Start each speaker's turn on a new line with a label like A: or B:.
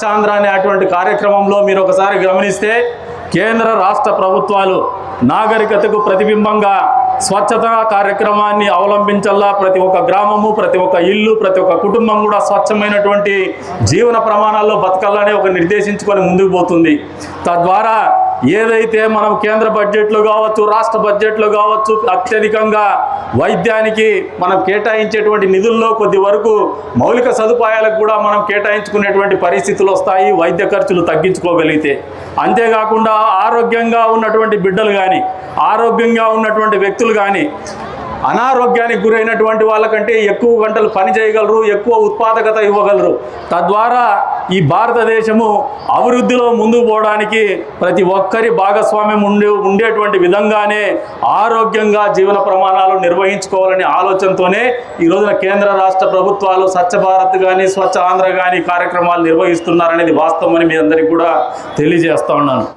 A: చాంద్ర అనే అటువంటి కార్యక్రమంలో మీరు ఒకసారి గమనిస్తే కేంద్ర రాష్ట్ర ప్రభుత్వాలు నాగరికతకు ప్రతిబింబంగా స్వచ్ఛత కార్యక్రమాన్ని అవలంబించల్లా ప్రతి ఒక్క గ్రామము ప్రతి ఒక్క ఇల్లు ప్రతి ఒక్క కుటుంబం కూడా స్వచ్ఛమైనటువంటి జీవన ప్రమాణాల్లో బతకాలని ఒక నిర్దేశించుకొని ముందుకు పోతుంది. తద్వారా ఏదైతే మనం కేంద్ర బడ్జెట్లో కావచ్చు రాష్ట్ర బడ్జెట్లో కావచ్చు అత్యధికంగా వైద్యానికి మనం కేటాయించేటువంటి నిధుల్లో కొద్ది వరకు మౌలిక సదుపాయాలకు కూడా మనం కేటాయించుకునేటువంటి పరిస్థితులు వస్తాయి వైద్య ఖర్చులు తగ్గించుకోగలిగితే. అంతేకాకుండా ఆరోగ్యంగా ఉన్నటువంటి బిడ్డలు కానీ ఆరోగ్యంగా ఉన్నటువంటి వ్యక్తులు కానీ అనారోగ్యానికి గురైనటువంటి వాళ్ళకంటే ఎక్కువ గంటలు పని చేయగలరు ఎక్కువ ఉత్పాదకత ఇవ్వగలరు. తద్వారా ఈ భారతదేశము అభివృద్ధిలో ముందుకు పోవడానికి ప్రతి ఒక్కరి భాగస్వామ్యం ఉండే ఉండేటువంటి విధంగానే ఆరోగ్యంగా జీవన ప్రమాణాలు నిర్వహించుకోవాలనే ఆలోచనతోనే ఈ రోజున కేంద్ర రాష్ట్ర ప్రభుత్వాలు స్వచ్ఛ భారత్ కానీ స్వచ్ఛ ఆంధ్ర కానీ కార్యక్రమాలు నిర్వహిస్తున్నారనేది వాస్తవం అని మీ అందరికీ కూడా తెలియజేస్తా ఉన్నాను.